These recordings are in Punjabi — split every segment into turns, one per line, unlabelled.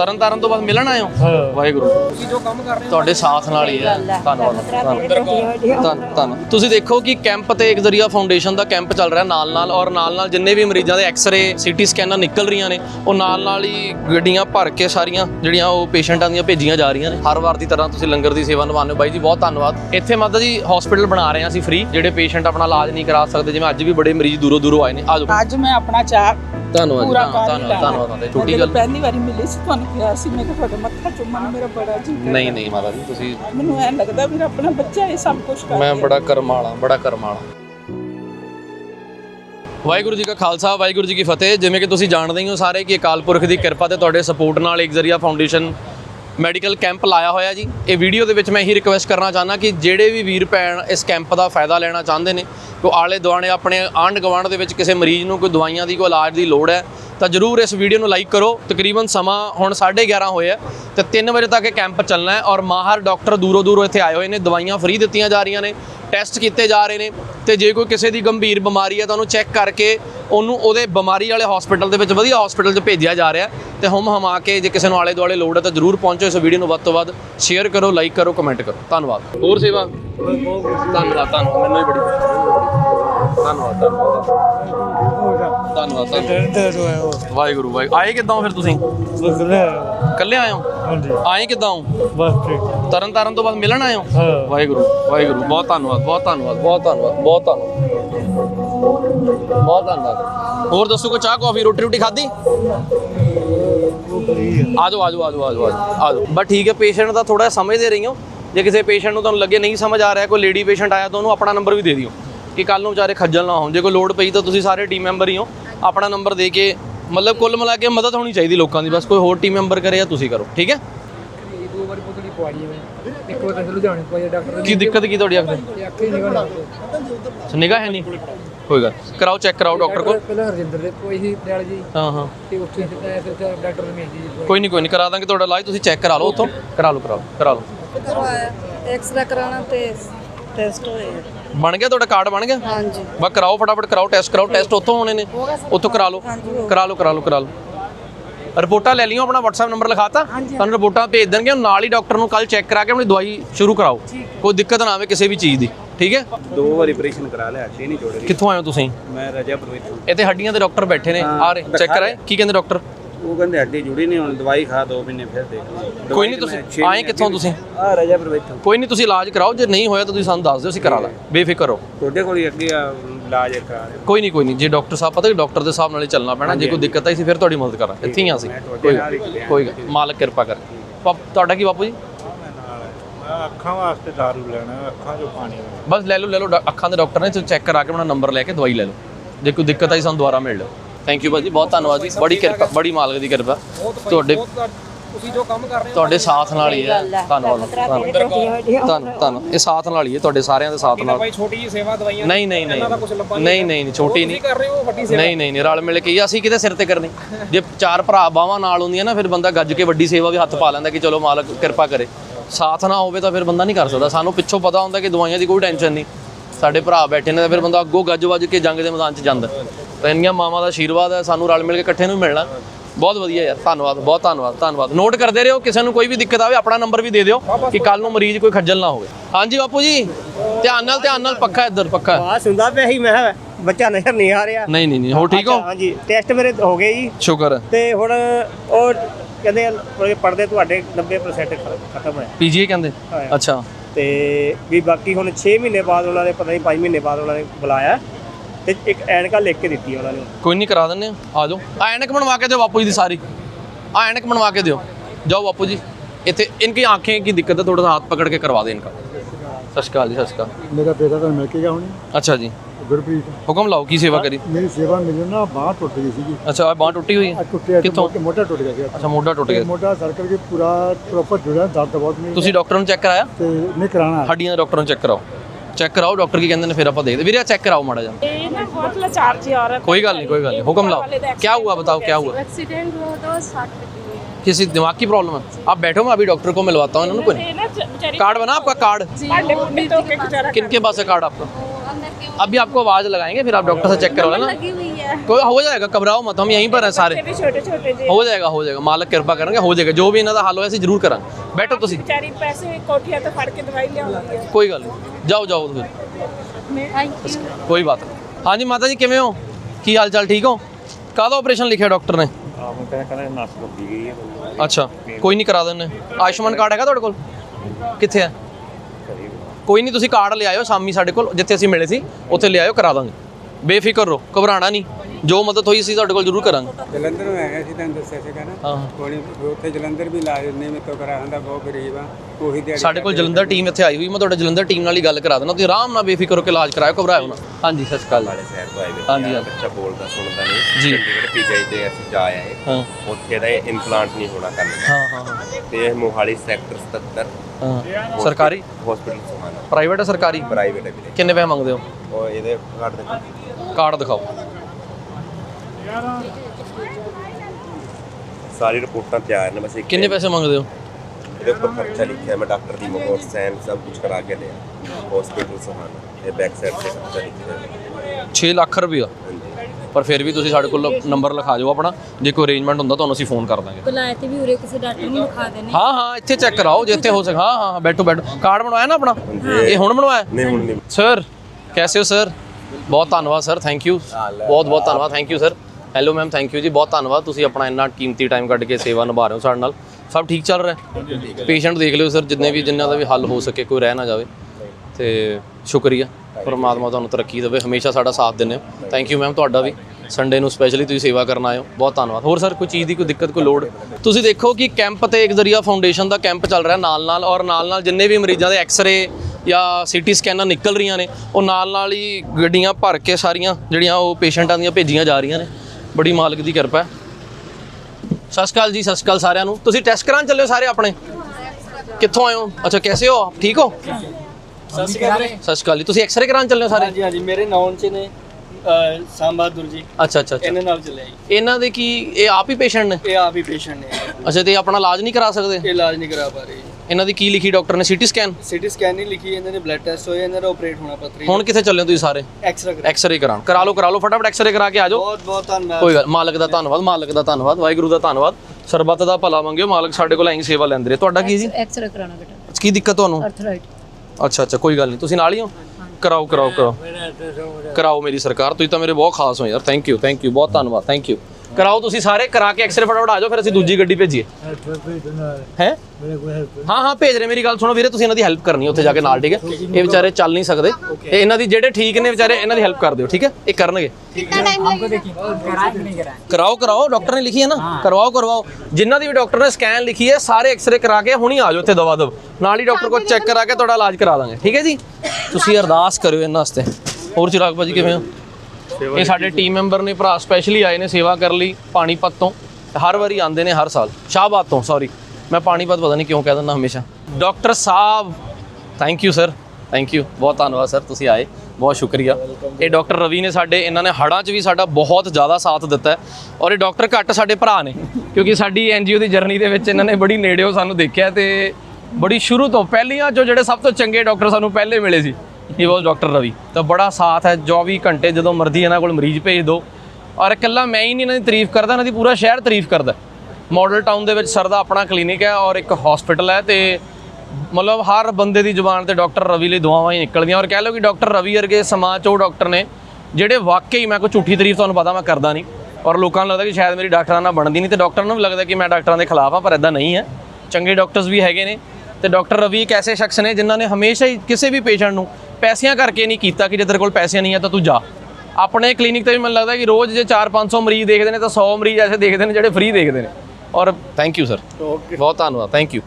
ਤਰਨ ਤਾਰਨ ਤੋਂ ਬਾਅਦ ਮਿਲਣ ਆਏ ਹੋ? ਵਾਹਿਗੁਰੂ।
ਤੁਸੀਂ ਜੋ ਕੰਮ ਕਰ ਰਹੇ ਹੋ
ਤੁਹਾਡੇ ਸਾਥ ਨਾਲ ਹੀ ਹੈ। ਧੰਨਵਾਦ। ਧੰਨ ਤੁਸੀਂ ਦੇਖੋ ਕਿ ਕੈਂਪ ਤੇ ਇੱਕ ਜ਼ਰੀਆ ਫਾਊਂਡੇਸ਼ਨ ਦਾ ਕੈਂਪ ਚੱਲ ਰਿਹਾ ਨਾਲ ਨਾਲ ਔਰ ਨਾਲ ਨਾਲ ਜਿੰਨੇ ਵੀ ਮਰੀਜ਼ਾਂ ਦੇ ਐਕਸ-ਰੇ ਸੀਟੀ ਸਕੈਨਰ ਨਿਕਲ ਰਹੀਆਂ ਨੇ ਉਹ ਨਾਲ ਨਾਲ ਹੀ ਗੱਡੀਆਂ ਭਰ ਕੇ ਸਾਰੀਆਂ ਜਿਹੜੀਆਂ ਉਹ ਪੇਸ਼ੈਂਟਾਂ ਦੀਆਂ ਭੇਜੀਆਂ ਜਾ ਰਹੀਆਂ ਨੇ। ਹਰ ਵਾਰ ਦੀ ਤਰ੍ਹਾਂ ਤੁਸੀਂ ਲੰਗਰ ਦੀ ਸੇਵਾ ਨਿਭਾਉਂਦੇ ਹੋ। ਬਾਈ ਜੀ ਬਹੁਤ ਧੰਨਵਾਦ। ਇੱਥੇ ਮਾਤਾ ਜੀ ਹਸਪੀਟਲ ਬਣਾ ਰਹੇ ਹਾਂ ਅਸੀਂ ਫ੍ਰੀ ਜਿਹੜੇ ਪੇਸ਼ੈਂਟ ਆਪਣਾ ਇਲਾਜ ਨਹੀਂ ਕਰਾ ਸਕਦੇ ਜਿਵੇਂ ਅੱਜ ਵੀ ਬੜੇ ਮਰੀਜ਼ ਦੂਰੋਂ ਦੂਰੋਂ ਆਏ ਨੇ। ਆਜੋ
ਅੱਜ ਮੈਂ ਆਪਣਾ ਚਾਹ
ਧੰਨਵਾਦ ਜੀ
ਪੂਰਾ
ਧੰਨਵਾਦ
ਕਰ ਹੀ
ਧੰਨਵਾਦ ਧੰਨਵਾਦ ਮਾਤਾ ਜੀ। ਛੋਟੀ ਗੱਲ
ਪਹਿਲੀ ਵਾਰੀ ਮਿਲੀ ਸੀ ਤੁਹਾਨੂੰ ਕਿਹਾ ਸੀ ਮੈਂ ਕਿ ਤੁਹਾਡੇ ਮੱਥਾ ਚੁੰਮਣ ਮੇਰਾ ਬੜਾ ਜੀ ਕਰਦਾ।
ਨਹੀਂ ਨਹੀਂ ਮਾਤਾ ਜੀ ਤੁਸੀਂ
ਮੈਨੂੰ ਐ ਲੱਗਦਾ ਮੇਰਾ ਆਪਣਾ ਬੱਚਾ ਇਹ ਸਭ ਕੁਝ ਕਰ
ਮੈਂ। ਬੜਾ ਕਰਮ ਵਾਲਾ ਬੜਾ ਕਰਮ ਵਾਲਾ ਵਾਹਿਗੁਰੂ ਜੀ ਕਾ ਖਾਲਸਾ ਵਾਹਿਗੁਰੂ ਜੀ ਕੀ ਫਤਿਹ ਜਿਵੇਂ ਕਿ ਤੁਸੀਂ ਜਾਣਦੇ ਹੀ ਹੋ ਸਾਰੇ ਕਿ ਅਕਾਲ ਪੁਰਖ ਦੀ ਕਿਰਪਾ ਤੇ ਤੁਹਾਡੇ ਸਪੋਰਟ ਨਾਲ ਇੱਕ ਜ਼ਰੀਆ ਫਾਊਂਡੇਸ਼ਨ ਮੈਡੀਕਲ ਕੈਂਪ ਲਾਇਆ ਹੋਇਆ ਜੀ। ਇਹ ਵੀਡੀਓ ਦੇ ਵਿੱਚ ਮੈਂ ਇਹੀ ਰਿਕੁਐਸਟ ਕਰਨਾ ਚਾਹੁੰਦਾ ਕਿ ਜਿਹੜੇ ਵੀ ਵੀਰ ਭੈਣ ਇਸ ਕੈਂਪ ਦਾ ਫਾਇਦਾ ਲੈਣਾ ਚਾਹੁੰਦੇ ਨੇ, ਕੋ ਆਲੇ ਦੁਆਲੇ ਆਪਣੇ ਆਂਢ ਗੁਆਂਢ ਦੇ ਵਿੱਚ ਕਿਸੇ ਮਰੀਜ਼ ਨੂੰ ਕੋਈ ਦਵਾਈਆਂ ਦੀ, ਕੋਈ ਇਲਾਜ ਦੀ ਲੋੜ ਹੈ, ਤਾਂ ਜਰੂਰ ਇਸ ਵੀਡੀਓ ਨੂੰ ਲਾਈਕ ਕਰੋ। ਤਕਰੀਬਨ ਸਮਾਂ ਹੁਣ 11:30 ਹੋਏ ਹੈ ਤੇ 3 ਵਜੇ ਤੱਕ ਇਹ ਕੈਂਪ ਚੱਲਣਾ ਹੈ ਔਰ ਮਾਹਰ ਡਾਕਟਰ ਦੂਰੋਂ ਦੂਰੋਂ ਇੱਥੇ ਆਏ ਹੋਏ ਨੇ, ਦਵਾਈਆਂ ਫ੍ਰੀ ਦਿੱਤੀਆਂ ਜਾ ਰਹੀਆਂ ਨੇ। ਟੈਸਟ ਕੀਤੇ ਜਾ ਰਹੇ ਨੇ ਤੇ ਜੇ ਕੋਈ ਕਿਸੇ ਦੀ ਗੰਭੀਰ ਬਿਮਾਰੀ ਹੈ ਤਾਂ ਉਹਨੂੰ ਚੈੱਕ ਕਰਕੇ ਉਹਨੂੰ ਉਹਦੇ ਬਿਮਾਰੀ ਵਾਲੇ ਹਸਪੀਟਲ ਦੇ ਵਿੱਚ ਵਧੀਆ ਹਸਪੀਟਲ 'ਚ ਭੇਜਿਆ ਜਾ ਰਿਹਾ ਹੈ ਤੇ ਹਮ ਹਮਾ ਕੇ ਜੇ ਕਿਸੇ ਨੂੰ ਆਲੇ ਦੁਆਲੇ ਲੋੜ ਹੈ ਤਾਂ ਜਰੂਰ ਪਹੁੰਚੋ ਇਸ ਵੀਡੀਓ ਨੂੰ ਵੱਧ ਤੋਂ ਵੱਧ ਸ਼ੇਅਰ ਕਰੋ ਲਾਈਕ ਕਰੋ ਕਮੈਂਟ ਕਰੋ। ਧੰਨਵਾਦ। ਹੋਰ ਸੇਵਾ? ਧੰਨਵਾਦ ਧੰਨਵਾਦ। ਮੈਨੂੰ ਵੀ ਬੜੀ ਧੰਨਵਾਦ ਧੰਨਵਾਦ। ਧੰਨਵਾਦ ਧੰਨਵਾਦ। ਵਾਹਿਗੁਰੂ ਵਾਹਿਗੁਰੂ। ਆਏ ਕਿੱਦਾਂ ਫਿਰ ਤੁਸੀਂ? ਇਕੱਲੇ ਆਏ ਹੋ?
ਹਾਂਜੀ।
ਆਏ ਕਿੱਦਾਂ ਹੋ?
ਬਸ ਠੀਕ।
ਤਰਨ ਤਾਰਨ ਤੋਂ ਬਾਅਦ ਮਿਲਣ ਆਏ ਹੋ?
ਹਾਂ।
ਵਾਹਿਗੁਰੂ ਵਾਹਿਗੁਰੂ। ਬਹੁਤ ਧੰਨਵਾਦ ਬਹੁਤ ਧੰਨਵਾਦ ਬਹੁਤ ਧੰਨਵਾਦ ਬਹੁਤ ਧੰਨਵਾਦ। ਬਹੁਤ ਧੰਨਵਾਦ। ਹੋਰ ਦੱਸੋ ਕੋਈ ਚਾਹ ਕਾਫੀ ਰੋਟੀ ਰੋਟੀ ਖਾਧੀ? ਆਜੋ ਆਜੋ ਆਜੋ ਆਜੋ ਆਜੋ ਬਸ ਠੀਕ ਹੈ ਪੇਸ਼ੈਂਟ ਦਾ ਥੋੜਾ ਸਮਝਦੇ ਰਹੀ ਹੋ। ਜੇ ਕਿਸੇ ਪੇਸ਼ੈਂਟ ਨੂੰ ਤੁਹਾਨੂੰ ਲੱਗੇ ਨਹੀਂ ਸਮਝ ਆ ਰਿਹਾ ਕੋਈ ਲੇਡੀ ਪੇਸ਼ੈਂਟ ਆਇਆ ਤਾਂ ਉਹਨੂੰ ਆਪਣਾ ਨੰਬਰ ਵੀ ਦੇ ਦਿਓ। ਕਿ ਕੱਲ ਨੂੰ ਵਿਚਾਰੇ ਖੱਜਲ ਨਾ ਹੋਣ। ਜੇ ਕੋਈ ਲੋੜ ਪਈ ਤਾਂ ਤੁਸੀਂ ਸਾਰੇ ਟੀਮ ਮੈਂਬਰ ਹੀ ਹੋ। ਆਪਣਾ ਨੰਬਰ ਦੇ ਕੇ ਮਤਲਬ ਕੁੱਲ ਮਿਲਾ ਕੇ ਮਦਦ ਹੋਣੀ ਚਾਹੀਦੀ ਲੋਕਾਂ ਦੀ ਬਸ ਕੋਈ ਹੋਰ ਟੀਮ ਮੈਂਬਰ ਕਰੇ ਜਾਂ ਤੁਸੀਂ ਕਰੋ ਠੀਕ ਹੈ?
ਦੋ ਵਾਰੀ ਪੁੱਤਲੀ ਪਵਾਈ ਮੈਂ ਇੱਕ ਵਾਰ ਤਾਂ ਲੁਧਿਆਣੇ ਪਵਾਈ ਡਾਕਟਰ
ਕੀ ਦਿੱਕਤ ਕੀ ਤੁਹਾਡੀ ਅੱਖ ਦੀ
ਅੱਖੇ ਨਹੀਂ ਵਣਾ
ਨਿਗਾਹ ਹੈ ਨਹੀਂ? ਕੋਈ ਗੱਲ ਕਰਾਓ ਚੈੱਕ ਕਰਾਓ ਡਾਕਟਰ ਕੋਲ।
ਪਹਿਲਾਂ ਹਰਜਿੰਦਰ ਦੇ ਪਵਾਈ ਸੀ ਦਿਆਲ ਜੀ।
ਹਾਂ ਹਾਂ।
ਤੇ ਉੱਥੇ ਸਿੱਧਾ ਫਿਰ ਡਾਕਟਰ ਨੇ ਜੀ ਪਵਾਈ
ਕੋਈ ਨਹੀਂ ਕੋਈ ਨਹੀਂ ਕਰਾ ਦਾਂਗੇ ਤੁਹਾਡਾ ਇਲਾਜ ਤੁਸੀਂ ਚੈੱਕ ਕਰਾ ਲਓ ਉੱਥੋਂ। ਕਰਾ ਲਓ ਕਰਾ ਲਓ ਕਰਾ ਲਓ।
ਕਰਵਾਇਆ ਐਕਸਰਾ ਕਰਾਉਣਾ ਤੇ ਟੈਸਟ ਹੋਏ
ਬਣ ਗਿਆ ਤੁਹਾਡਾ ਕਾਰਡ ਬਣ ਗਿਆ?
ਹਾਂਜੀ।
ਬਸ ਕਰਾਓ ਫਟਾਫਟ ਕਰਾਓ ਟੈਸਟ ਕਰਾਓ ਟੈਸਟ ਉੱਥੋਂ ਹੋਣੇ ਨੇ। ਉੱਥੋਂ ਕਰਾ ਲਓ। ਕਰਾ ਲਓ ਕਰਾ ਲਓ ਕਰਾ ਲਓ। ਰਿਪੋਰਟਾਂ ਲੈ ਲਿਓ ਆਪਣਾ WhatsApp ਨੰਬਰ ਲਿਖਾਤਾ। ਤੁਹਾਨੂੰ ਰਿਪੋਰਟਾਂ ਭੇਜ ਦੇਣਗੇ ਉਹ ਨਾਲ ਹੀ ਡਾਕਟਰ ਨੂੰ ਕੱਲ ਚੈੱਕ ਕਰਾ ਕੇ ਆਪਣੀ ਦਵਾਈ ਸ਼ੁਰੂ ਕਰਾਓ। ਕੋਈ ਦਿੱਕਤ ਨਾ ਆਵੇ ਕਿਸੇ ਵੀ ਚੀਜ਼ ਦੀ ਠੀਕ ਹੈ?
ਦੋ ਵਾਰੀ ਆਪਰੇਸ਼ਨ ਕਰਾ ਲਿਆ ਛੇ ਨਹੀਂ ਜੋੜੇ।
ਕਿੱਥੋਂ ਆਏ ਹੋ ਤੁਸੀਂ?
ਮੈਂ ਰਜਾਪੁਰ ਵਿੱਚ
ਇੱਥੇ ਹੱਡੀਆਂ ਦੇ ਡਾਕਟਰ ਬੈਠੇ ਨੇ ਆ ਰਹੇ ਚੈੱਕ ਕਰਾਏ ਕੀ ਕਹਿੰਦੇ ਡਾਕਟਰ?
ਉਹ ਕਹਿੰਦੇ ਹੱਡੀ ਜੁੜੀ ਨਹੀਂ ਹੁਣ ਦਵਾਈ ਖਾ ਦੋ ਮਹੀਨੇ ਫਿਰ ਦੇਖ ਲਈ
ਕੋਈ ਨਹੀਂ ਤੁਸੀਂ ਆਏ ਕਿੱਥੋਂ ਤੁਸੀਂ?
ਆ ਰਜਾਪੁਰ ਵਿੱਚ
ਕੋਈ ਨਹੀਂ ਤੁਸੀਂ ਇਲਾਜ ਕਰਾਓ ਜੇ ਨਹੀਂ ਹੋਇਆ ਤਾਂ ਤੁਸੀਂ ਸਾਨੂੰ ਦੱਸ ਦਿਓ ਅਸੀਂ ਕਰਾ ਲਾਂ ਬੇਫਿਕਰ ਰਹੋ।
ਤੁਹਾਡੇ ਕੋਲ ਹੀ ਅੱਗੇ ਆ ਇਲਾਜ ਕਰਾ ਰਹੇ
ਕੋਈ ਨਹੀਂ ਕੋਈ ਨਹੀਂ ਜੇ ਡਾਕਟਰ ਸਾਹਿਬ ਪਤਾ ਕਿ ਡਾਕਟਰ ਦੇ ਹਿਸਾਬ ਨਾਲ ਹੀ ਚੱਲਣਾ ਪੈਣਾ ਜੇ ਕੋਈ ਦਿੱਕਤ ਆਈ ਸੀ ਫਿਰ ਤੁਹਾਡੀ ਮਦਦ ਕਰਾਂ। ਇੱਥੇ ਹੀ ਆ ਅਸੀਂ। ਕੋਈ
ਹੀ ਹਾਂ।
ਕੋਈ ਗੱਲ, ਮਾਲਕ ਕਿਰਪਾ ਕਰ। ਪਾਪ ਤੁਹਾਡਾ ਕੀ ਬਾਪੂ ਜੀ?
ਮੈਂ ਅੱਖਾਂ ਵਾਸਤੇ ਦਾਰੂ ਲੈਣਾ ਅੱਖਾਂ 'ਚੋਂ ਪਾਣੀ।
ਬਸ ਲੈ ਲਓ ਲੈ ਲਓ ਅੱਖਾਂ ਦੇ ਡਾਕਟਰ ਨੇ ਚੈੱਕ ਕਰਾ ਕੇ ਆਪਣਾ ਨੰਬਰ ਲੈ ਕੇ ਦਵਾਈ ਲੈ ਲਓ। ਜੇ ਕੋਈ ਦਿੱਕਤ ਆਈ ਸਾਨੂੰ ਦੁਬਾਰਾ ਮਿਲ ਲਓ। ਥੈਂਕ ਯੂ ਭਾਜੀ ਬਹੁਤ ਧੰਨਵਾਦ ਜੀ। ਬੜੀ ਕਿਰਪਾ ਬੜੀ ਮਾਲਕ ਦੀ ਕਿਰਪਾ। ਤੁਹਾਡੇ
ਤੁਸੀਂ ਜੋ ਕੰਮ ਕਰ ਰਹੇ ਹੋ
ਤੁਹਾਡੇ ਸਾਥ ਨਾਲ ਹੀ ਹੈ। ਧੰਨਵਾਦ। ਧੰਨ ਧੰਨ ਇਹ ਸਾਥ ਨਾਲ ਹੀ ਹੈ ਤੁਹਾਡੇ ਸਾਰਿਆਂ ਦੇ ਸਾਥ ਨਾਲ।
ਭਾਈ ਛੋਟੀ ਜਿਹੀ ਸੇਵਾ ਦਵਾਈਆਂ
ਨਹੀਂ ਨਹੀਂ ਨਹੀਂ। ਨਹੀਂ ਨਹੀਂ ਨਹੀਂ ਛੋਟੀ ਨਹੀਂ।
ਕਰ ਰਹੇ ਹੋ ਵੱਡੀ ਸੇਵਾ।
ਨਹੀਂ ਨਹੀਂ ਨਹੀਂ ਰਲ ਮਿਲ ਕੇ ਹੀ ਅਸੀਂ ਕਿਤੇ ਸਿਰ ਤੇ ਕਰਨੀ? ਜੇ ਚਾਰ ਭਰਾ ਬਾਵਾਂ ਨਾਲ ਹੁੰਦੀਆਂ ਨਾ ਫਿਰ ਬੰਦਾ ਗੱਜ ਕੇ ਵੱਡੀ ਸੇਵਾ ਵੀ ਹੱਥ ਪਾ ਲੈਂਦਾ ਕਿ ਚਲੋ ਮਾਲਕ ਕਿਰਪਾ ਕਰੇ। ਸਾਥ ਨਾ ਹੋਵੇ ਤਾਂ ਫਿਰ ਬੰਦਾ ਨਹੀਂ ਕਰ ਸਕਦਾ। ਸਾਨੂੰ ਪਿੱਛੋਂ ਪਤਾ ਹੁੰਦਾ ਕਿ ਦਵਾਈਆਂ ਦੀ ਕੋਈ ਟੈਨਸ਼ਨ ਨਹੀਂ। ਸਾਡੇ ਭਰਾ ਬੈਠੇ ਨੇ ਤਾਂ ਫਿਰ ਬੰਦਾ ਅੱਗੋਂ ਗੱਜ ਵੱਜ ਕੇ ਜੰਗ ਦੇ ਮੈਦਾਨ 'ਚ ਜਾਂਦਾ। ਤਾਂ ਇੰਨੀਆਂ ਮਾਵਾਂ ਦਾ ਆਸ਼ੀਰਵਾਦ ਹੈ ਸਾਨੂੰ ਰਲ ਮਿਲ ਕੇ ਇਕੱਠੇ ਨੂੰ ਮਿਲਣਾ। ਬਹੁਤ ਵਧੀਆ ਯਾਰ ਧੰਨਵਾਦ ਬਹੁਤ ਧੰਨਵਾਦ ਧੰਨਵਾਦ। ਨੋਟ ਕਰਦੇ ਰਹੋ ਕਿਸੇ ਨੂੰ ਕੋਈ ਵੀ ਦਿੱਕਤ ਆਵੇ ਆਪਣਾ ਨੰਬਰ ਵੀ ਦੇ ਦਿਓ ਕਿ ਕੱਲ ਨੂੰ ਮਰੀਜ਼ ਕੋਈ ਖੱਜਲ ਨਾ ਹੋਵੇ। ਹਾਂਜੀ ਬਾਪੂ ਜੀ ਧਿਆਨ ਨਾਲ ਧਿਆਨ ਨਾਲ ਪੱਖਾ ਇੱਧਰ ਪੱਖਾ
ਆ ਸੁਣਦਾ ਪਿਆ ਸੀ ਮੈਂ ਕਿਹਾ ਬੱਚਾ ਨਜ਼ਰ ਨਹੀਂ ਆ ਰਿਹਾ।
ਨਹੀਂ ਨਹੀਂ ਨਹੀਂ ਹੋ ਠੀਕ ਹੋ?
ਹਾਂਜੀ ਟੈਸਟ ਮੇਰੇ ਹੋ ਗਏ ਜੀ।
ਸ਼ੁਕਰ ਹੈ।
ਤੇ ਹੁਣ ਉਹ ਕਹਿੰਦੇ ਪੜਦੇ ਤੁਹਾਡੇ 90% ਖ- ਖਤਮ ਹੋਇਆ।
ਪੀਜੀਏ ਕਹਿੰਦੇ?
ਹਾਂ।
ਅੱਛਾ।
ਤੇ ਵੀ ਬਾਕੀ ਹੁਣ 6 ਮਹੀਨੇ ਬਾਅਦ ਉਹਨਾਂ ਨੇ ਪਤਾ ਨਹੀਂ 5 ਮਹੀਨੇ ਬਾਅਦ ਉਹਨਾਂ ਨੇ ਬੁਲਾਇਆ। ਤੇ ਇੱਕ ਐਨਕਾ ਲਿਖ ਕੇ ਦਿੱਤੀ ਉਹਨਾਂ ਨੂੰ।
ਕੋਈ ਨਹੀਂ ਕਰਾ ਦਿੰਨੇ ਆ ਜਾਓ। ਐਨਕ ਬਣਵਾ ਕੇ ਦਿਓ ਬਾਪੂ ਜੀ ਦੀ ਸਾਰੀ। ਐਨਕ ਬਣਵਾ ਕੇ ਦਿਓ। ਜਾਓ ਬਾਪੂ ਜੀ। ਇੱਥੇ ਇਨਕੀ ਆਂਖੇ ਕੀ ਦਿੱਕਤ ਹੈ ਥੋੜਾ ਹੱਥ ਪਕੜ ਕੇ ਕਰਵਾ ਦੇ ਇਨਕਾ। ਸਤਿ ਜੀ ਸਤਿ
ਮੇਰਾ ਬੇਟਾ ਤਾਂ ਮਿਲ ਗਿਆ ਹੁਣ।
ਅੱਛਾ ਜੀ।
ਗੁਰਪ੍ਰੀਤ।
ਹੁਕਮ ਲਾਓ ਕੀ ਸੇਵਾ ਕਰੀ?
ਮੇਰੀ ਸੇਵਾ ਮਿਲੀ ਨਾ ਬਾਹ ਟੁੱਟ ਗਈ ਸੀਗੀ।
ਅੱਛਾ ਬਾਹ
ਟੁੱਟੀ
ਹੋਈ
ਹੈ?
ਕਿੱਥੋਂ?
ਮੋਢਾ ਟੁੱਟ ਗਿਆ
ਅੱਛਾ ਮੋਢਾ
ਟੁੱਟ
ਗਿਆ।
ਮੋਢਾ ਸਰਕਲ ਕੇ ਪੂਰਾ ਪ੍ਰੋਪਰ ਜੁੜਿਆ ਦਰਦ ਬਹੁਤ ਨਹੀਂ
ਤੁਸੀਂ ਡਾਕਟਰ ਨੂੰ ਚੈੱਕ ਕਰਾਇਆ?
ਤੇ ਨਹੀਂ ਕਰਾਣਾ
ਹੱਡੀਆਂ ਦਾ ਡਾਕਟਰ ਨੂੰ ਚੈੱਕ ਕਰਾਓ। ਚੈੱਕ ਕਰਾਓ ਡਾਕਟਰ ਕੀ ਕਹਿੰਦੇ ਨੇ ਫਿਰ ਆਪਾਂ ਦੇਖਦੇ ਵੀਰੇ ਚੈੱਕ ਕਰਾਓ ਮਾੜਾ ਜਿਹਾ
ਇਹ ਨਾ ਬਹੁਤ ਲਾਚਾਰ ਜੀ ਔਰਤ
कोई गल नहीं कोई गल नहीं हुक्म लाओ क्या हुआ बताओ क्या हुआ
ਐਕਸੀਡੈਂਟ हुआ तो शॉर्ट लगी हुई है
किसी दिमाग की प्रॉब्लम है आप बैठो मैं अभी डॉक्टर को मिलवाता हूँ इन्होंने कोई
ਇਹ ਨਾ ਚ- ਵਿਚਾਰੀ
कार्ड बना आपका कार्ड
ਭਾਂਡੇ ਭੁੰਡੇ ਧੋ ਕੇ ਗੁਜ਼ਾਰਾ
किनके पास है कार्ड आपका
अंदर के
अभी आपको आवाज लगाएंगे फिर आप डॉक्टर से चेक करवा लेना
लगी हुई है
ਕੋਈ ਹੋ ਜਾਏਗਾ ਘਬਰਾਓ ਮਤ ਹਮ ਯਹੀਂ ਪਰ ਹੈ ਸਾਰੇ
ਵੀ ਛੋਟੇ ਛੋਟੇ ਜਿਹੇ
ਹੋ ਜਾਏਗਾ ਹੋ ਜਾਏਗਾ ਮਾਲਕ ਕਿਰਪਾ ਕਰਨਗੇ ਹੋ ਜਾਏਗਾ ਜੋ ਵੀ ਇਹਨਾਂ ਦਾ ਹੱਲ ਹੋਇਆ ਅਸੀਂ ਜ਼ਰੂਰ ਕਰਾਂਗੇ ਬੈਠੋ ਤੁਸੀਂ।
ਵਿਚਾਰੀ ਪੈਸੇ ਕੋਠੀਆਂ ਤੋਂ ਫੜ ਕੇ ਦਵਾਈ ਲਿਆਉਂਦੀ ਹੈ।
ਕੋਈ ਗੱਲ ਨਹੀਂ। ਜਾਓ ਜਾਓ ਫਿਰ।
ਥੈਂਕ ਯੂ
ਕੋਈ ਬਾਤ ਨਹੀਂ। ਹਾਂਜੀ ਮਾਤਾ ਜੀ ਕਿਵੇਂ ਹੋ? ਕੀ ਹਾਲ ਚਾਲ ਠੀਕ ਹੋ? ਕਾਹਦਾ ਆਪਰੇਸ਼ਨ ਲਿਖਿਆ ਡਾਕਟਰ ਨੇ?
ਆਪ ਨੂੰ ਕਹਿੰਦਾ ਕਹਿੰਦਾ ਨਸ ਲੱਗੀ ਗਈ ਹੈ
ਅੱਛਾ ਕੋਈ ਨਹੀਂ ਕਰਾ ਦਿੰਨੇ ਆਯੁਸ਼ਮਾਨ ਕਾਰਡ ਹੈਗਾ ਤੁਹਾਡੇ ਕੋਲ? ਕਿੱਥੇ ਹੈ? ਕੋਈ ਨਹੀਂ ਤੁਸੀਂ ਕਾਰਡ ਲਿਆਇਓ ਸ਼ਾਮੀ ਸਾਡੇ ਕੋਲ ਜਿੱਥੇ ਅਸੀਂ ਮਿਲੇ ਸੀ ਉੱਥੇ ਲਿਆਇਓ ਕਰਾ ਦਾਂਗੇ। ਬੇਫਿਕਰ ਰਹੋ ਘਬਰਾਣਾ ਨਹੀਂ। ਜੋ ਮਦਦ ਹੋਈ ਸੀ ਤੁਹਾਡੇ ਕੋਲ ਜ਼ਰੂਰ ਕਰਾਂਗੇ।
ਜਲੰਧਰ ਨੂੰ ਆਇਆ ਸੀ ਤੁਹਾਨੂੰ ਦੱਸਿਆ ਸੀਗਾ ਨਾ।
ਹਾਂ।
ਕੋਣੀ ਉੱਥੇ ਜਲੰਧਰ ਵੀ ਇਲਾਜ ਨਹੀਂ ਮੇਰੇ ਤੋਂ ਕਰਾ ਹੁੰਦਾ ਬਹੁਤ ਗਰੀਬ ਆ। ਉਹੀ ਦਿਹਾੜੀ
ਸਾਡੇ ਕੋਲ ਜਲੰਧਰ ਟੀਮ ਇੱਥੇ ਆਈ ਹੋਈ ਮੈਂ ਤੁਹਾਡੇ ਜਲੰਧਰ ਟੀਮ ਨਾਲ ਹੀ ਗੱਲ ਕਰਾ ਦੇਣਾ ਤੁਸੀਂ ਆਰਾਮ ਨਾਲ ਬੇਫਿਕਰ ਹੋ ਕੇ ਇਲਾਜ ਕਰਾਇਓ ਘਬਰਾਇਓ ਨਾ। ਹਾਂਜੀ ਸਤਿ ਸ਼੍ਰੀ ਅਕਾਲ।
ਸ਼ਹਿਰ ਤੋਂ ਆਏ
ਹਾਂਜੀ, ਹਾਂਜੀ।
ਬੱਚਾ ਬੋਲਦਾ ਸੁਣਦਾ ਨਹੀਂ।
ਜੀ।
ਚੰਡੀਗੜ੍ਹ ਪੀਜੀਆਈ ਤੇ ਅਸੀਂ ਜਾ ਆਏ।
ਹਾਂ।
ਉੱਥੇ ਦਾ ਇੰਪਲਾਂਟ ਨਹੀਂ ਹੋਣਾ ਕਰਨਾ।
ਹਾਂ ਹਾਂ ਹਾਂ,
ਤੇ ਇਹ ਮੋਹਾਲੀ ਸੈਕਟਰ 77
ਹਾਂ। ਸਰਕਾਰੀ?
ਹਸਪੀਟਲ ਸਮਾਨਾ
ਪ੍ਰਾਈਵੇਟ ਹੈ ਸਰਕਾਰੀ?
ਪ੍ਰਾਈਵੇਟ ਹੈ ਵੀਰੇ।
ਕਿੰਨੇ ਪੈਸੇ ਮੰਗਦੇ ਹੋ?
ਉਹ ਇਹਦੇ ਘੱਟ ਦੇ
ਕਾਰਡ ਦਿਖਾਓ।
ਸਾਰੀ ਰਿਪੋਰਟਾਂ ਤਿਆਰ ਨੇ ਬਸ ਇੱਕ
ਕਿੰਨੇ ਪੈਸੇ ਮੰਗਦੇ ਹੋ?
ਇਹਦੇ ਉੱਪਰ ਖਰਚਾ ਲਿਖਿਆ ਮੈਂ ਡਾਕਟਰ ਦੀ ਮੋਹਰ ਸੈਨ ਸਭ ਕੁਝ ਕਰਾ ਕੇ ਲਿਆ। ਹਸਪੀਟਲ ਸਮਾਨਾ ਇਹ ਬੈਕ ਸਾਈਡ ਤੇ ਖਰਚਾ ਲਿਖਿਆ।
6 ਲੱਖ ਰੁਪਇਆ? ਪਰ ਫਿਰ ਵੀ ਤੁਸੀਂ ਸਾਡੇ ਕੋਲ ਨੰਬਰ ਲਿਖਾ ਦਿਓ ਆਪਣਾ ਜੇ ਕੋਈ ਅਰੇਂਜਮੈਂਟ ਹੁੰਦਾ ਤੁਹਾਨੂੰ ਅਸੀਂ ਫੋਨ ਕਰ ਦਾਂਗੇ।
ਬੁਲਾਏ ਤੇ ਵੀ ਉਰੇ ਕਿਸੇ ਡਾਕਟਰ ਨੂੰ ਲਿਖਾ ਦੇਣੇ।
ਹਾਂ ਹਾਂ ਇੱਥੇ ਚੈੱਕ ਕਰਾਓ ਜੇ ਇੱਥੇ ਹੋ ਸਕੇ। ਹਾਂ ਹਾਂ ਹਾਂ, ਬੈਠੋ ਬੈਠੋ। ਕਾਰਡ ਬਣਵਾਇਆ ਨਾ ਆਪਣਾ? ਇਹ ਹੁਣ ਬਣਵਾਇਆ?
ਨਹੀਂ ਹੁਣ ਨਹੀਂ।
ਸਰ ਕੈਸੇ ਹੋ ਸਰ ਬਹੁਤ ਧੰਨਵਾਦ ਸਰ ਥੈਂਕ ਯੂ ਬਹੁਤ ਬਹੁਤ ਧੰਨਵਾਦ। Thank you sir hello ma'am thank you ਜੀ, ਬਹੁਤ ਧੰਨਵਾਦ, ਤੁਸੀਂ ਆਪਣਾ ਇੰਨਾ ਕੀਮਤੀ ਟਾਈਮ ਕੱਢ ਕੇ ਸੇਵਾ ਨਿਭਾ ਰਹੇ ਹੋ ਸਾਡੇ ਨਾਲ। ਸਭ ਠੀਕ ਚੱਲ ਰਿਹਾ? ਪੇਸ਼ੈਂਟ ਦੇਖ ਲਿਓ ਸਰ ਜਿੰਨੇ ਵੀ, ਜਿੰਨਾਂ ਦਾ ਵੀ ਹੱਲ ਹੋ ਸਕੇ, ਕੋਈ ਰਹਿ ਨਾ ਜਾਵੇ। ਤੇ ਸ਼ੁਕਰੀਆ, ਪਰਮਾਤਮਾ ਤੁਹਾਨੂੰ ਤਰੱਕੀ ਦੇਵੇ, ਹਮੇਸ਼ਾ ਸਾਡਾ ਸਾਥ ਦਿੰਦੇ ਹੋ। ਥੈਂਕ ਯੂ ਮੈਮ ਤੁਹਾਡਾ ਵੀ। ਸੰਡੇ ਨੂੰ ਸਪੈਸ਼ਲੀ ਤੁਸੀਂ ਸੇਵਾ ਕਰਨ ਆਏ ਹੋ, ਬਹੁਤ ਧੰਨਵਾਦ। ਹੋਰ ਸਰ ਕੋਈ ਚੀਜ਼ ਦੀ ਕੋਈ ਦਿੱਕਤ, ਕੋਈ ਲੋੜ? ਤੁਸੀਂ ਦੇਖੋ ਕਿ ਕੈਂਪ ਤੇ ਇੱਕ ਜ਼ਰੀਆ ਫਾਊਂਡੇਸ਼ਨ ਦਾ ਕੈਂਪ ਚੱਲ ਰਿਹਾ ਨਾਲ ਨਾਲ ਔਰ ਨਾਲ ਨਾਲ ਜਿੰਨੇ ਵੀ ਮਰੀਜ਼ਾਂ ਦੇ ਐਕਸ-ਰੇ ਜਾਂ ਸੀਟੀ ਸਕੈਨਾਂ ਨਿਕਲ ਰਹੀਆਂ ਨੇ, ਉਹ ਨਾਲ ਨਾਲ ਹੀ ਗੱਡੀਆਂ ਭਰ ਕੇ ਸਾਰੀਆਂ ਜਿਹੜੀਆਂ ਉਹ ਪੇਸ਼ੈਂਟਾਂ ਦੀਆਂ ਭੇਜੀਆਂ ਜਾ ਰਹੀਆਂ ਨੇ। ਬੜੀ ਮਾਲਕ ਦੀ ਕਿਰਪਾ ਹੈ। ਸਤਿ ਸ਼੍ਰੀ ਅਕਾਲ ਜੀ ਸਤਿ ਸ਼੍ਰੀ ਅਕਾਲ ਸਾਰਿਆਂ ਨੂੰ। ਤੁਸੀਂ ਟੈਸਟ ਕਰਾਉਣ ਚੱਲੇ ਹੋ ਸਾਰੇ ਆਪਣੇ? ਕਿੱਥੋਂ ਆਏ ਹੋ? ਅੱਛਾ ਕੈਸੇ ਹੋ ਆਪ? ਠੀਕ ਹੋ? ਸਤਿ ਸ਼੍ਰੀ ਅਕਾਲ ਜੀ। ਤੁਸੀਂ ਐਕਸ-ਰੇ ਕਰਾਉਣ ਚੱਲੇ ਹੋ ਸਾਰੇ?
ਹਾਂਜੀ ਹਾਂਜੀ। ਮੇਰੇ ਨਾਮ ਚ ਨੇ ਬਹਾਦਰ ਜੀ।
ਅੱਛਾ ਅੱਛਾ
ਇਹਨਾਂ ਨਾਲ ਚੱਲਿਆ ਜੀ।
ਇਹਨਾਂ ਦੇ ਕੀ ਇਹ ਆਪ ਹੀ ਪੇਸ਼ੈਂਟ ਨੇ?
ਇਹ ਆਪ ਹੀ ਪੇਸ਼ੈਂਟ ਨੇ।
ਅੱਛਾ ਤੇ ਆਪਣਾ ਇਲਾਜ ਨਹੀਂ ਕਰਾ ਸਕਦੇ?
ਇਹ ਇਲਾਜ ਨਹੀਂ ਕਰਾ ਪਾ ਰਹੇ।
ਇਹਨਾਂ ਦੀ ਕੀ ਲਿਖੀ ਡਾਕਟਰ ਨੇ? ਸੀਟੀ ਸਕੈਨ
ਸਿਟੀ ਸਕੈਨ ਨਹੀਂ ਲਿਖੀ ਇਹਨਾਂ ਦੇ ਬਲੱਡ ਟੈਸਟ ਹੋਏ ਇਹਨਾਂ ਦਾ ਆਪਰੇਟ ਹੋਣਾ ਪੱਤਰੀ
ਹੁਣ ਕਿੱਥੇ ਚੱਲੇ ਹੋ ਤੁਸੀਂ ਸਾਰੇ?
ਐਕਸਰਾ ਕਰਾ
ਐਕਸ-ਰੇ ਕਰਾਉਣ। ਕਰਾ ਲਓ ਕਰਾ ਲਓ ਫਟਾਫਟ ਐਕਸ-ਰੇ ਕਰਾ ਕੇ ਆ ਜਾਓ।
ਬਹੁਤ ਬਹੁਤ ਧੰਨਵਾਦ।
ਕੋਈ ਗੱਲ ਮਾਲਕ ਦਾ ਧੰਨਵਾਦ ਮਾਲਕ ਦਾ ਧੰਨਵਾਦ ਵਾਹਿਗੁਰੂ ਦਾ ਧੰਨਵਾਦ। ਸਰਬੱਤ ਦਾ ਭਲਾ ਮੰਗਿਓ ਮਾਲਕ ਸਾਡੇ ਕੋਲ ਐਂ ਸੇਵਾ ਲੈਂਦੇ ਰਹੇ। ਤੁਹਾਡਾ ਕੀ ਜੀ?
ਐਕਸਰੇ ਕਰਾਉਣਾ ਬੇਟਾ।
ਕੀ ਦਿੱਕਤ ਤੁਹਾਨੂੰ?
ਅਰਥਰਾਈਟ
ਅੱਛਾ ਅੱਛਾ ਕੋਈ ਗੱਲ ਨਹੀਂ। ਤੁਸੀਂ ਨਾਲ ਹੀ ਹੋ? ਕਰਾਓ ਕਰਾਓ ਕਰਾਓ। ਕਰਾਓ ਮੇਰੀ ਸਰਕਾਰ ਤੁਸੀਂ ਤਾਂ ਮੇਰੇ ਬਹੁਤ ਖਾਸ ਹੋ ਯਾਰ। ਥੈਂਕ ਯੂ ਥੈਂਕ ਯੂ ਬਹੁਤ ਧੰਨਵਾਦ। ਥੈਂਕ ਯੂ ਕਰਾਓ ਤੁਸੀਂ ਸਾਰੇ ਕਰਾ ਕੇ ਐਕਸਰੇ ਫਟਾਫਟ ਆ ਜਾਓ ਫਿਰ ਅਸੀਂ ਦੂਜੀ ਗੱਡੀ ਭੇਜੀਏ। ਹੈ? ਹਾਂ ਹਾਂ ਭੇਜ ਰਹੇ ਮੇਰੀ ਗੱਲ ਸੁਣੋ ਵੀਰੇ ਤੁਸੀਂ ਇਹਨਾਂ ਦੀ ਹੈਲਪ ਕਰਨੀ ਉੱਥੇ ਜਾ ਕੇ ਨਾਲ ਠੀਕ ਹੈ? ਇਹ ਵਿਚਾਰੇ ਚੱਲ ਨਹੀਂ ਸਕਦੇ। ਤੇ ਇਹਨਾਂ ਦੀ ਜਿਹੜੇ ਠੀਕ ਨੇ ਵਿਚਾਰੇ ਇਹਨਾਂ ਦੀ ਹੈਲਪ ਕਰ ਦਿਓ ਠੀਕ ਹੈ? ਇਹ ਕਰਨਗੇ। ਕਰਾਓ ਕਰਾਓ ਡਾਕਟਰ ਨੇ ਲਿਖੀ ਹੈ ਨਾ? ਕਰਵਾਓ ਕਰਵਾਓ। ਜਿਨ੍ਹਾਂ ਦੀ ਵੀ ਡਾਕਟਰ ਨੇ ਸਕੈਨ ਲਿਖੀ ਹੈ ਸਾਰੇ ਐਕਸਰੇ ਕਰਾ ਕੇ ਹੁਣੀ ਆ ਜਾਓ ਇੱਥੇ ਦਵਾ ਦਵ। ਨਾਲ ਹੀ ਡਾਕਟਰ ਕੋਲ ਚੈੱਕ ਕਰਾ ਕੇ ਤੁਹਾਡਾ ਇਲਾਜ ਕਰਾ ਦਾਂਗੇ ਠੀਕ ਹੈ ਜੀ? ਤੁਸੀਂ ਅਰਦਾਸ ਕਰਿਓ ਇਹਨਾਂ ਵਾਸਤੇ। ਹੋਰ ਚਿਰਾਗ ਭਾਜੀ ਕਿਵੇਂ ਹੋ? ਇਹ ਸਾਡੇ ਟੀਮ ਮੈਂਬਰ ਨੇ ਭਰਾ ਸਪੈਸ਼ਲੀ ਆਏ ਨੇ ਸੇਵਾ ਕਰਨ ਲਈ ਪਾਣੀਪਤ ਤੋਂ। ਹਰ ਵਾਰੀ ਆਉਂਦੇ ਨੇ ਹਰ ਸਾਲ। ਸ਼ਾਹਬਾਦ ਤੋਂ ਸੌਰੀ ਮੈਂ ਪਾਣੀਪਤ ਪਤਾ ਨਹੀਂ ਕਿਉਂ ਕਹਿ ਦਿੰਦਾ ਹਮੇਸ਼ਾ। Doctor Sahib thank you sir thank you ਬਹੁਤ ਧੰਨਵਾਦ ਸਰ ਤੁਸੀਂ ਆਏ। ਬਹੁਤ ਸ਼ੁਕਰੀਆ। ਇਹ ਡਾਕਟਰ ਰਵੀ ਨੇ ਸਾਡੇ ਇਹਨਾਂ ਨੇ ਹੜਾਂ 'ਚ ਵੀ ਸਾਡਾ ਬਹੁਤ ਜ਼ਿਆਦਾ ਸਾਥ ਦਿੱਤਾ ਔਰ ਇਹ ਡਾਕਟਰ ਘੱਟ ਸਾਡੇ ਭਰਾ ਨੇ ਕਿਉਂਕਿ ਸਾਡੀ ਐਨਜੀਓ ਦੀ ਜਰਨੀ ਦੇ ਵਿੱਚ ਇਹਨਾਂ ਨੇ ਬੜੀ ਨੇੜਿਓਂ ਸਾਨੂੰ ਦੇਖਿਆ ਤੇ ਬੜੀ ਸ਼ੁਰੂ ਤੋਂ ਪਹਿਲੀਆਂ ਜੋ ਜਿਹੜੇ ਸਭ ਤੋਂ ਚੰਗੇ ਡਾਕਟਰ ਸਾਨੂੰ ਪਹਿਲੇ ਮਿਲੇ ਸੀ। ਹੀ ਵਾਸ ਡਾਕਟਰ ਰਵੀ ਤਾਂ ਬੜਾ ਸਾਥ ਹੈ 24 ਘੰਟੇ ਜਦੋਂ ਮਰਜ਼ੀ ਇਹਨਾਂ ਕੋਲ ਮਰੀਜ਼ ਭੇਜ ਦਿਓ। ਔਰ ਇਕੱਲਾ ਮੈਂ ਹੀ ਨਹੀਂ ਇਹਨਾਂ ਦੀ ਤਾਰੀਫ ਕਰਦਾ, ਇਹਨਾਂ ਦੀ ਪੂਰਾ ਸ਼ਹਿਰ ਤਾਰੀਫ ਕਰਦਾ। ਮਾਡਲ ਟਾਊਨ ਦੇ ਵਿੱਚ ਸਰ ਦਾ ਆਪਣਾ ਕਲੀਨਿਕ ਹੈ ਔਰ ਇੱਕ ਹਸਪੀਟਲ ਹੈ ਤੇ ਮਤਲਬ ਹਰ ਬੰਦੇ ਦੀ ਜ਼ੁਬਾਨ ਤੇ ਡਾਕਟਰ ਰਵੀ ਲਈ ਦੁਆਵਾਂ ਹੀ ਨਿਕਲਦੀਆਂ। ਔਰ ਕਹਿ ਲਓ ਕਿ ਡਾਕਟਰ ਰਵੀ ਵਰਗੇ ਸਮਾਜ 'ਚ ਉਹ ਡਾਕਟਰ ਨੇ, ਜਿਹੜੇ ਵਾਕਈ ਮੈਂ ਕੋਈ ਝੂਠੀ ਤਾਰੀਫ ਤੁਹਾਨੂੰ ਪਤਾ ਮੈਂ ਕਰਦਾ ਨਹੀਂ। ਔਰ ਲੋਕਾਂ ਨੂੰ ਲੱਗਦਾ ਕਿ ਸ਼ਾਇਦ ਮੇਰੀ ਡਾਕਟਰਾਂ ਨਾਲ ਬਣਦੀ ਨਹੀਂ ਤੇ ਡਾਕਟਰ ਨੂੰ ਵੀ ਲੱਗਦਾ ਕਿ ਮੈਂ ਡਾਕਟਰਾਂ ਦੇ ਖਿਲਾਫ ਆ ਪਰ ਇਦਾਂ ਨਹੀਂ ਹੈ। ਚੰਗੇ ਡਾਕਟਰਸ ਵੀ ਹੈਗੇ ਨੇ ਤੇ ਡਾਕਟਰ ਰਵੀ ਇੱਕ ਐਸੇ ਸ਼ਖਸ ਨੇ ਜਿਨ੍ਹਾਂ ਨੇ ਹਮੇਸ਼ਾ ਹੀ ਕਿਸੇ ਵੀ ਪੇਸ਼ੈਂਟ ਨੂੰ ਪੈਸਿਆਂ ਕਰਕੇ ਨਹੀਂ ਕੀਤਾ ਕਿ ਜੇ ਤੇਰੇ ਕੋਲ ਪੈਸੇ ਨਹੀਂ ਆ ਤਾਂ ਤੂੰ ਜਾ। ਆਪਣੇ ਕਲੀਨਿਕ ਤੇ ਵੀ ਮੈਨੂੰ ਲੱਗਦਾ ਕਿ ਰੋਜ਼ ਜੇ 4-500 ਮਰੀਜ਼ ਦੇਖਦੇ ਨੇ ਤਾਂ 100 ਮਰੀਜ਼ ਐਸੇ ਦੇਖਦੇ ਨੇ ਜਿਹੜੇ ਫ੍ਰੀ ਦੇਖਦੇ ਨੇ। ਔਰ ਥੈਂਕ ਯੂ ਸਰ ਬਹੁਤ ਧੰਨਵਾਦ। ਥੈਂਕ ਯੂ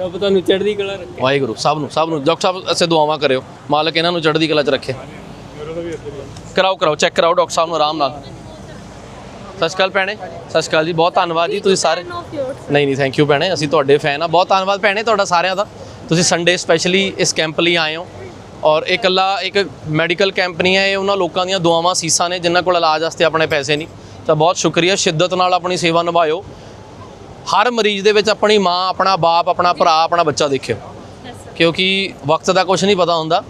ਰੱਬ ਤੁਹਾਨੂੰ ਚੜ੍ਹਦੀ ਕਲਾ ਰੱਖੇ।
ਵਾਹਿਗੁਰੂ ਸਭ ਨੂੰ ਸਭ ਨੂੰ। ਡਾਕਟਰ ਸਾਹਿਬ ਅਸੇ ਦੁਆਵਾਂ ਕਰਿਓ। ਮਾਲਕ ਇਹਨਾਂ ਨੂੰ ਚੜ੍ਹਦੀ ਕਲਾ 'ਚ ਰੱਖੇ। ਕਰਾਓ ਕਰਾਓ ਚੈੱਕ ਕਰਾਓ ਡਾਕਟਰ ਸਾਹਿਬ ਨੂੰ ਆਰਾਮ ਨਾਲ। ਸਤਿ ਸ਼੍ਰੀ ਅਕਾਲ ਭੈਣੇ। ਸਤਿ ਸ਼੍ਰੀ ਅਕਾਲ ਜੀ। ਬਹੁਤ ਧੰਨਵਾਦ ਜੀ ਤੁਸੀਂ ਸਾਰੇ। ਨਹੀਂ ਨਹੀਂ ਥੈਂਕ ਯੂ ਭੈਣੇ। ਅਸੀਂ ਤੁਹਾਡੇ ਫੈਨ ਆ। ਬਹੁਤ ਧੰਨਵਾਦ ਭੈਣੇ ਤੁਹਾਡਾ ਸਾਰਿਆਂ ਦਾ। ਤੁਸੀਂ ਸੰਡੇ ਸਪੈਸ਼ਲੀ ਇਸ ਕੈਂਪ ਲਈ ਆਏ ਹੋ ਔਰ ਇਹ ਇਕੱਲਾ ਇੱਕ ਮੈਡੀਕਲ ਕੈਂਪ ਨਹੀਂ ਹੈ, ਇਹ ਉਹਨਾਂ ਲੋਕਾਂ ਦੀਆਂ ਦੁਆਵਾਂ, ਸੀਸਾਂ ਨੇ, ਜਿਨ੍ਹਾਂ ਕੋਲ ਇਲਾਜ ਵਾਸਤੇ ਆਪਣੇ ਪੈਸੇ ਨਹੀਂ। ਤਾਂ ਬਹੁਤ ਸ਼ੁਕਰੀਆ, ਸ਼ਿੱਦਤ ਨਾਲ ਆਪਣੀ ਸੇਵਾ ਨਿਭਾਇਓ। ਹਰ ਮਰੀਜ਼ ਦੇ ਵਿੱਚ ਆਪਣੀ ਮਾਂ, ਆਪਣਾ ਬਾਪ, ਆਪਣਾ ਭਰਾ, ਆਪਣਾ ਬੱਚਾ ਦੇਖਿਓ। ਕਿਉਂਕਿ ਵਕਤ ਦਾ ਕੁਝ ਨਹੀਂ ਪਤਾ ਹੁੰਦਾ।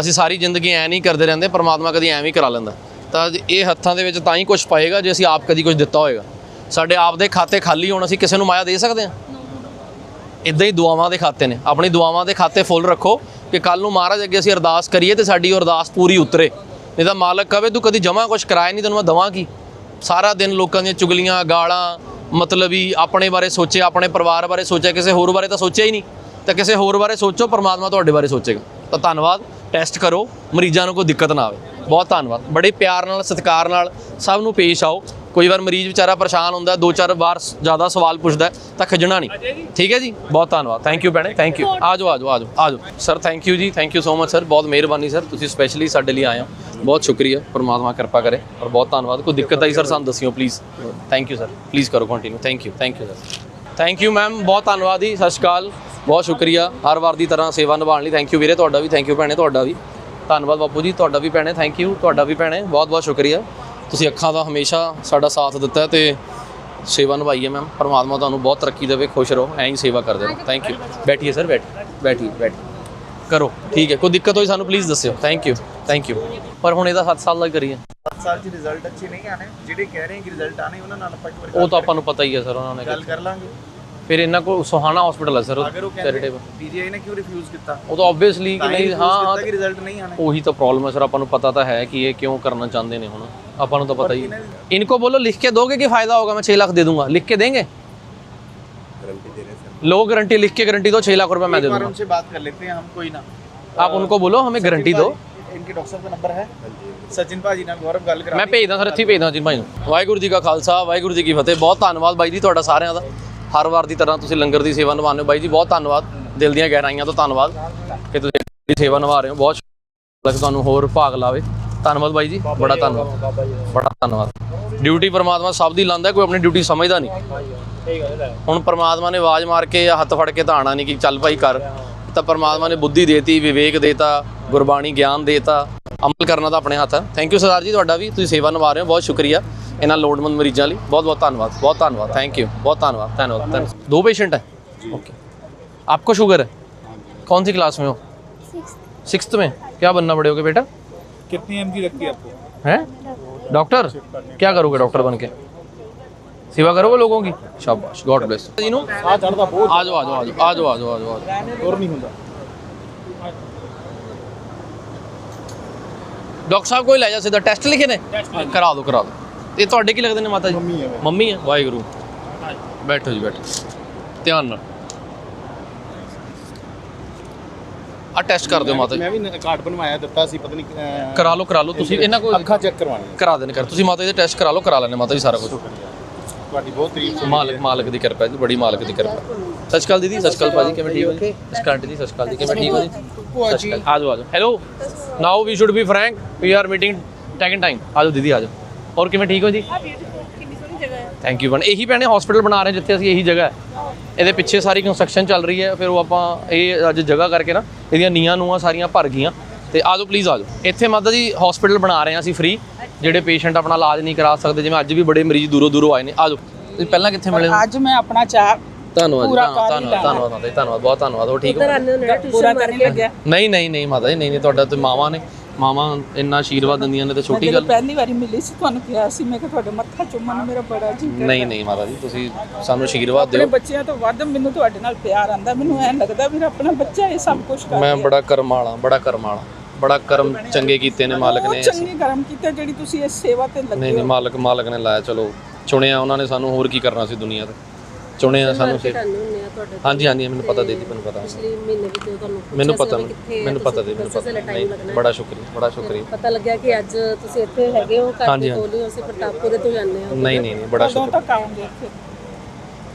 ਅਸੀਂ ਸਾਰੀ ਜ਼ਿੰਦਗੀ ਐ ਨਹੀਂ ਕਰਦੇ ਰਹਿੰਦੇ, ਪਰਮਾਤਮਾ ਕਦੀ ਐਵੇਂ ਹੀ ਕਰਾ ਲੈਂਦਾ। ਤਾਂ ਇਹ ਹੱਥਾਂ ਦੇ ਵਿੱਚ ਤਾਂ ਹੀ ਕੁਝ ਪਾਏਗਾ, ਜੇ ਅਸੀਂ ਆਪ ਕਦੀ ਕੁਝ ਦਿੱਤਾ ਹੋਏਗਾ। ਸਾਡੇ ਆਪ ਦੇ ਖਾਤੇ ਖਾਲੀ ਹੋਣ, ਅਸੀਂ ਕਿਸੇ ਨੂੰ ਮਾਇਆ ਦੇ ਸਕਦੇ ਹਾਂ? ਇਦਾਂ ਹੀ ਦੁਆਵਾਂ ਦੇ ਖਾਤੇ ਨੇ। ਆਪਣੀ ਦੁਆਵਾਂ ਦੇ ਖਾਤੇ ਫੁੱਲ ਰੱਖੋ ਕਿ ਕੱਲ ਨੂੰ ਮਹਾਰਾਜ ਅੱਗੇ ਅਸੀਂ ਅਰਦਾਸ ਕਰੀਏ ਤੇ ਸਾਡੀ ਉਹ ਅਰਦਾਸ ਪੂਰੀ ਉਤਰੇ। ਨਹੀਂ ਤਾਂ ਮਾਲਕ ਕਵੇ, ਤੂੰ ਕਦੀ ਜਮਾ ਕੁਝ ਕਰਾਇਆ ਨਹੀਂ, ਤੈਨੂੰ ਮੈਂ ਦਵਾਂ ਕੀ? ਸਾਰਾ ਦਿਨ ਲੋਕਾਂ ਦੀਆਂ ਚੁਗਲੀਆਂ, ਗਾਲਾਂ, ਮਤਲਬ ਹੀ ਆਪਣੇ ਬਾਰੇ ਸੋਚਿਆ ਆਪਣੇ ਪਰਿਵਾਰ ਬਾਰੇ ਸੋਚਿਆ, ਕਿਸੇ ਹੋਰ ਬਾਰੇ ਤਾਂ ਸੋਚਿਆ ਹੀ ਨਹੀਂ। ਤਾਂ ਕਿਸੇ ਹੋਰ ਬਾਰੇ ਸੋਚੋ, ਪਰਮਾਤਮਾ ਤੁਹਾਡੇ ਬਾਰੇ ਸੋਚੇਗਾ। ਤਾਂ ਧੰਨਵਾਦ ਟੈਸਟ ਕਰੋ, ਮਰੀਜ਼ਾਂ ਨੂੰ ਕੋਈ ਦਿੱਕਤ ਨਾ ਆਵੇ। ਬਹੁਤ ਧੰਨਵਾਦ। ਬੜੇ ਪਿਆਰ ਨਾਲ, ਸਤਿਕਾਰ ਨਾਲ ਸਭ ਨੂੰ ਪੇਸ਼ ਆਓ। ਕੋਈ ਵਾਰ ਮਰੀਜ਼ ਵਿਚਾਰਾ ਪਰੇਸ਼ਾਨ ਹੁੰਦਾ ਦੋ ਚਾਰ ਵਾਰ ਜ਼ਿਆਦਾ ਸਵਾਲ ਪੁੱਛਦਾ ਤਾਂ ਖਿਜਣਾ ਨਹੀਂ। ਠੀਕ ਹੈ ਜੀ? ਬਹੁਤ ਧੰਨਵਾਦ। ਥੈਂਕ ਯੂ ਭੈਣੇ ਥੈਂਕ ਯੂ ਆਜੋ ਆਜੋ ਆਜੋ ਆਜੋ। ਸਰ ਥੈਂਕ ਯੂ ਜੀ thank you so much sir ਬਹੁਤ ਮਿਹਰਬਾਨੀ ਸਰ ਤੁਸੀਂ ਸਪੈਸ਼ਲੀ ਸਾਡੇ ਲਈ ਆਏ ਹੋ। ਬਹੁਤ ਸ਼ੁਕਰੀਆ। ਪਰਮਾਤਮਾ ਕਿਰਪਾ ਕਰੇ ਔਰ ਬਹੁਤ ਧੰਨਵਾਦ। ਕੋਈ ਦਿੱਕਤ ਆਈ ਸਰ ਸਾਨੂੰ ਦੱਸਿਓ please thank you sir please ਕਰੋ continue thank you thank you sir thank you ma'am ਬਹੁਤ ਧੰਨਵਾਦ ਜੀ। ਸਤਿ ਸ਼੍ਰੀ ਅਕਾਲ। ਬਹੁਤ ਸ਼ੁਕਰੀਆ। ਹਰ ਵਾਰ ਦੀ ਤਰ੍ਹਾਂ ਸੇਵਾ ਨਿਭਾਉਣ ਲਈ। ਥੈਂਕ ਯੂ ਵੀਰੇ ਤੁਹਾਡਾ ਵੀ। ਥੈਂਕ ਯੂ ਭੈਣੇ ਤੁਹਾਡਾ ਵੀ। ਧੰਨਵਾਦ ਬਾਪੂ ਜੀ। ਤੁਹਾਡਾ ਵੀ ਭੈਣੇ ਥੈਂਕ ਯੂ ਤੁਹਾਡਾ ਵੀ ਭੈਣੇ ਬਹੁਤ ਬਹੁਤ ਸ਼ੁਕਰੀਆ। ਤੁਸੀਂ ਅੱਖਾਂ ਦਾ ਹਮੇਸ਼ਾ ਸਾਡਾ ਸਾਥ ਦਿੱਤਾ ਤੇ ਸੇਵਾ ਨਿਭਾਈ ਹੈ ਮੈਮ। ਪਰਮਾਤਮਾ ਤੁਹਾਨੂੰ ਬਹੁਤ ਤਰੱਕੀ ਦੇਵੇ ਖੁਸ਼ ਰਹੋ ਐਂ ਹੀ ਸੇਵਾ ਕਰਦੇ ਰਹੋ। ਥੈਂਕ ਯੂ ਬੈਠੀਏ ਸਰ ਬੈਠ ਬੈਠੀਏ ਬੈਠ। ਕਰੋ ਠੀਕ ਹੈ। ਕੋਈ ਦਿੱਕਤ ਹੋਈ ਸਾਨੂੰ ਪਲੀਜ਼ ਦੱਸਿਓ। ਥੈਂਕ ਯੂ ਥੈਂਕ ਯੂ ਪਰ ਹੁਣ ਇਹਦਾ 7 ਸਾਲ ਦਾ ਹੀ ਕਰੀਏ
ਸਾਲ ਚ ਰਿਜ਼ਲਟ ਅੱਛੇ ਨਹੀਂ ਆਣੇ ਜਿਹੜੇ ਕਹਿ ਰਹੇ ਕਿ ਰਿਜ਼ਲਟ ਆਣੇ ਉਹਨਾਂ ਨਾਲ ਆਪਾਂ ਇੱਕ ਵਾਰ
ਉਹ ਤਾਂ ਆਪਾਂ ਨੂੰ ਪਤਾ ਹੀ ਹੈ ਸਰ ਉਹਨਾਂ ਨੇ
ਗੱਲ ਕਰ ਲਾਂਗੇ।
ਫਿਰ ਇਹਨਾਂ ਕੋਲ ਸੁਹਾਣਾ ਹਸਪੀਟਲ ਹੈ ਸਰ
ਅਗਰ ਉਹ
ਚੈਰੀਟੇਬਲ
ਕਹਿੰਦੇ ਪੀਜੀਆਈ ਨੇ ਕਿਉਂ ਰਿਫਿਊਜ਼ ਕੀਤਾ
ਉਹ ਤਾਂ ਆਬਵੀਅਸਲੀ ਕਿ ਨਹੀਂ ਹਾਂ ਹਾਂ
ਕਿ ਰਿਜ਼ਲਟ ਨਹੀਂ ਆਣੇ
ਉਹੀ ਤਾਂ ਪ੍ਰੋਬਲਮ ਹੈ ਸਰ ਆਪਾਂ ਨੂੰ ਪਤਾ ਤਾਂ ਹੈ ਕਿ ਇਹ ਕਿਉਂ ਕਰਨਾ ਚਾਹੁੰਦੇ ਨੇ ਹੁਣ ਆਪਾਂ ਨੂੰ ਤਾਂ ਪਤਾ ਹੀ ਹੈ। इनको बोलो लिख के दोगे कि फायदा होगा मैं छह लाख दे दूंगा लिख के देंगे
गारंटी दे रहे हैं
लो गारंटी लिख के गारंटी दो छह लाख रुपए मैं दे
एक बार
दूंगा
उनसे बात कर लेते हैं हम कोई ना
आप उनको बोलो हमें गारंटी दो
इनके डॉक्टर साहब का नंबर है सचिन भाजी ਨਾਲ ਗੌਰਵ ਗੱਲ ਕਰਾ
ਮੈਂ ਭੇਜਦਾ ਸਰ ਇੱਥੇ ਹੀ ਭੇਜਦਾ ਜੀ ਭਾਈ ਨੂੰ ਵਾਹਿਗੁਰੂ ਜੀ ਕਾ ਖਾਲਸਾ ਵਾਹਿਗੁਰੂ ਜੀ ਕੀ ਫਤਿਹ ਬਹੁਤ ਧੰਨਵਾਦ ਬਾਈ ਜੀ ਤੁਹਾਡਾ ਸਾਰਿਆਂ ਦਾ ਹਰ ਵਾਰ ਦੀ ਤਰ੍ਹਾਂ ਤੁਸੀਂ ਲੰਗਰ ਦੀ ਸੇਵਾ ਨਿਭਾਉਂਦੇ ਹੋ। ਬਾਈ ਜੀ, ਬਹੁਤ ਧੰਨਵਾਦ। ਦਿਲ ਦੀਆਂ ਗਹਿਰਾਈਆਂ ਤੋਂ ਧੰਨਵਾਦ ਕਿ ਤੁਸੀਂ ਦੀ ਸੇਵਾ ਨਿਭਾ ਰਹੇ ਹੋ। ਬਹੁਤ ਸ਼ੁਕਰ ਤੁਹਾਨੂੰ ਹੋਰ ਭਾਗ ਲਾਵੇ। ਧੰਨਵਾਦ ਬਾਈ ਜੀ, ਬੜਾ ਧੰਨਵਾਦ। ਬੜਾ ਧੰਨਵਾਦ। ਡਿਊਟੀ ਪਰਮਾਤਮਾ ਸਭ ਦੀ ਲਾਂਦਾ ਕੋਈ ਆਪਣੀ ਡਿਊਟੀ ਸਮਝਦਾ ਨਹੀਂ। ਹੁਣ ਪਰਮਾਤਮਾ ਨੇ ਆਵਾਜ਼ ਮਾਰ ਕੇ ਜਾਂ ਹੱਥ ਫੜ ਕੇ ਤਾਂ ਆਣਾ ਨਹੀਂ ਕਿ ਚੱਲ ਭਾਈ ਕਰ। ਤਾਂ ਪਰਮਾਤਮਾ ਨੇ ਬੁੱਧੀ ਦੇਤੀ, ਵਿਵੇਕ ਦੇਤਾ, ਗੁਰਬਾਣੀ ਗਿਆਨ ਦੇਤਾ। ਅਮਲ ਕਰਨਾ ਤਾਂ ਆਪਣੇ ਹੱਥ ਹੈ। ਥੈਂਕ ਯੂ ਸਰਦਾਰ ਜੀ, ਤੁਹਾਡਾ ਵੀ ਤੁਸੀਂ ਸੇਵਾ ਨਿਭਾ ਰਹੇ ਹੋ। ਬਹੁਤ ਸ਼ੁਕਰੀਆ। ਇਹਨਾਂ ਲੋੜਵੰਦ ਮਰੀਜ਼ਾਂ ਲਈ ਬਹੁਤ ਬਹੁਤ ਧੰਨਵਾਦ ਬਹੁਤ ਧੰਨਵਾਦ ਥੈਂਕ ਯੂ ਬਹੁਤ ਧੰਨਵਾਦ ਧੰਨਵਾਦ ਧੰਨਵਾਦ। दो पेशेंट है ओके आपको शुगर है कौन सी क्लास में हो सिक्स में क्या बनना पड़ेगा बेटा
कितनी एमजी लगती है आपको
हैं डॉक्टर क्या करोगे डॉक्टर बन के सेवा करोगे लोगों की शाबाश गॉड ब्लेस जी नो आ चढ़दा बहुत आ जाओ आ जाओ आ जाओ आ जाओ आ जाओ आ जाओ
और नहीं होता
ਡਾਕਟਰ ਸਾਹਿਬ ਕੋਈ ਲੈ ਜਾ ਸਿੱਧਾ ਟੈਸਟ ਲਿਖੇ ਨੇ ਕਰਾ ਦਿਓ ਕਰਾ ਦਿਓ ਇਹ ਤੁਹਾਡੇ ਕੀ ਲੱਗਦੇ ਨੇ ਮਾਤਾ ਜੀ? ਮੰਮੀ ਹੈ ਮੰਮੀ ਹੈ ਵਾਹਿਗੁਰੂ। ਬੈਠੋ ਜੀ ਬੈਠੋ। ਧਿਆਨ ਨਾਲ। ਆ ਟੈਸਟ ਕਰ ਦਿਓ ਮਾਤਾ ਜੀ।
ਮੈਂ ਵੀ ਕਾਰਡ ਬਣਵਾਇਆ ਦਿੱਤਾ ਸੀ ਪਤਾ ਨਹੀਂ
ਕਰਾ ਲਓ ਕਰਾ ਲਓ। ਤੁਸੀਂ ਇਹਨਾਂ ਕੋਲ
ਅੱਖਾਂ ਚੈੱਕ ਕਰਵਾਉਣੀਆਂ।
ਕਰਾ ਦੇਣ ਕਰ ਤੁਸੀਂ ਮਾਤਾ ਜੀ ਦੇ ਟੈਸਟ ਕਰਾ ਲਓ ਕਰਾ ਲੈਣੇ ਮਾਤਾ ਜੀ ਸਾਰਾ ਕੁਝ
ਤੁਹਾਡੀ ਬਹੁਤ ਤਾਰੀਫ
ਮਾਲਕ ਮਾਲਕ ਦੀ ਕਿਰਪਾ ਜੀ ਬੜੀ ਮਾਲਕ ਦੀ ਕਿਰਪਾ। ਸਤਿ ਸ਼੍ਰੀ ਅਕਾਲ ਦੀਦੀ ਸਤਿ ਸ਼੍ਰੀ ਅਕਾਲ ਭਾਜੀ ਕਿਵੇਂ ਠੀਕ ਹੋ ਜੀ? ਸਤਿ ਸ਼੍ਰੀ ਅਕਾਲ ਆਂਟੀ ਜੀ ਸਤਿ ਸ਼੍ਰੀ ਅਕਾਲ ਜੀ ਕਿਵੇਂ ਠੀਕ ਹੋ ਜੀ? ਸਤਿ ਸ਼੍ਰੀ ਅਕਾਲ। ਆ ਜਾਓ ਆ ਜਾਓ। Hello now we should be frank we are meeting taken time ਆ ਜਾਓ ਦੀਦੀ ਆ ਜਾਓ। ਹੋਰ ਕਿਵੇਂ ਠੀਕ ਹੋ ਜੀ? ਥੈਂਕ ਯੂ ਬਣ ਇਹੀ ਭੈਣੇ ਹਸਪੀਟਲ ਬਣਾ ਰਹੇ ਜਿੱਥੇ ਅਸੀਂ ਇਹੀ ਜਗ੍ਹਾ ਹੈ। ਇਹਦੇ ਪਿੱਛੇ ਸਾਰੀ ਕੰਸਟਰਕਸ਼ਨ ਚੱਲ ਰਹੀ ਹੈ। ਫਿਰ ਉਹ ਆਪਾਂ ਇਹ ਅੱਜ ਜਗ੍ਹਾ ਕਰਕੇ ਨਾ ਇਹਦੀਆਂ ਨੀਆਂ ਨੂਆਂ ਸਾਰੀਆਂ ਭਰ ਗਈਆਂ। ਤੇ ਆ ਜਾਓ ਪਲੀਜ਼ ਆ ਜਾਓ। ਇੱਥੇ ਮਾਤਾ ਜੀ ਹਸਪੀਟਲ ਬਣਾ ਰਹੇ ਹਾਂ ਅਸੀਂ ਫ੍ਰੀ ਜਿਹੜੇ ਪੇਸ਼ੈਂਟ ਆਪਣਾ ਇਲਾਜ ਨਹੀਂ ਕਰਾ ਸਕਦੇ ਜਿਵੇਂ ਅੱਜ ਵੀ ਬੜੇ ਮਰੀਜ਼ ਦੂਰੋਂ ਦੂਰੋਂ ਆਏ ਨੇ। ਆ ਜਾਓ। ਤੁਸੀਂ ਪਹਿਲਾਂ ਕਿੱਥੇ ਮਿਲੇ ਹੋ?
ਅੱਜ ਮੈਂ ਆਪਣਾ ਚਾਹ
ਧੰਨਵਾਦ ਜੀ
ਪੂਰਾ
ਧੰਨਵਾਦ
ਹੀ
ਧੰਨਵਾਦ ਬਹੁਤ ਧੰਨਵਾਦ। ਹੋ ਠੀਕ ਹੋ?
ਪੂਰਾ ਕਰਨ ਲੱਗਿਆ
ਨਹੀਂ ਨਹੀਂ ਨਹੀਂ ਮਾਤਾ ਜੀ ਨਹੀਂ ਨਹੀਂ ਤੁਹਾਡਾ ਤੇ ਮਾਵਾਂ ਨੇ। ਮਾਵਾਂ ਇੰਨਾ ਆਸ਼ੀਰਵਾਦ ਦਿੰਦੀਆਂ ਨੇ ਤੇ ਛੋਟੀ ਗੱਲ।
ਪਹਿਲੀ ਵਾਰੀ ਮਿਲੀ ਸੀ ਤੁਹਾਨੂੰ ਕਿਹਾ ਸੀ ਮੈਂ ਕਿ ਤੁਹਾਡੇ ਮੱਥਾ ਚੁੰਮਣ ਨੂੰ ਮੇਰਾ ਬੜਾ ਜੀ
ਨਹੀਂ ਨਹੀਂ ਮਾਤਾ ਜੀ ਤੁਸੀਂ ਸਾਨੂੰ ਆਸ਼ੀਰਵਾਦ
ਆਪਣੇ
ਦਿਓ।
ਬੱਚਿਆਂ ਤੋਂ ਵੱਧ ਮੈਨੂੰ ਤੁਹਾਡੇ ਨਾਲ ਪਿਆਰ ਆਂਦਾ ਮੈਨੂੰ ਐਂ ਲੱਗਦਾ ਵੀ ਆਪਣਾ ਬੱਚਾ ਇਹ ਸਭ ਕੁਝ ਕਰ
ਮੈਂ। ਬੜਾ ਕਰਮ ਵਾਲਾ ਬੜਾ ਕਰਮ ਵਾਲਾ ਬੜਾ ਕਰਮ ਚੰਗੇ ਕੀਤੇ ਨੇ ਮਾਲਕ ਨੇ
ਚੰਗੀ ਕਰਮ ਕੀਤੇ ਜਿਹੜੀ ਤੁਸੀਂ ਇਸ ਸੇਵਾ ਤੇ ਲੱਗੇ
ਨਹੀਂ ਨਹੀਂ ਮਾਲਕ ਮਾਲਕ ਨੇ ਲਾਇਆ ਚਲੋ ਚੁਣਿਆ ਉਹਨਾਂ ਨੇ ਸਾਨੂੰ ਹੋਰ ਕੀ ਕਰਨਾ ਸੀ ਦੁਨੀਆ ਤੇ। ਚੁਣਿਆ ਸਾਨੂੰ ਸੇ ਹਾਂਜੀ ਹਾਂਜੀ ਮੈਨੂੰ ਪਤਾ ਦੇ ਦੀ ਮੈਨੂੰ ਪਤਾ।
ਮਹੀਨੇ ਵਿੱਚ ਤੁਹਾਨੂੰ
ਮੈਨੂੰ ਪਤਾ ਮੈਨੂੰ ਪਤਾ ਦੇ ਮੈਨੂੰ ਪਤਾ। ਨਹੀਂ ਬੜਾ ਸ਼ੁਕਰੀਆ ਬੜਾ ਸ਼ੁਕਰੀਆ।
ਪਤਾ ਲੱਗਿਆ ਕਿ ਅੱਜ ਤੁਸੀਂ ਇੱਥੇ ਹੈਗੇ ਹੋ ਘਰ ਦੇ ਕੋਲ ਹੀ ਹੋ ਅਸੀਂ ਪ੍ਰਤਾਪਪੁਰੇ ਤੋਂ ਜਾਂਦੇ ਹਾਂ।
ਨਹੀਂ ਨਹੀਂ ਨਹੀਂ ਬੜਾ ਸ਼ੁਕਰੀਆ
ਤੱਕ ਆਉਂਗੇ ਇੱਥੇ।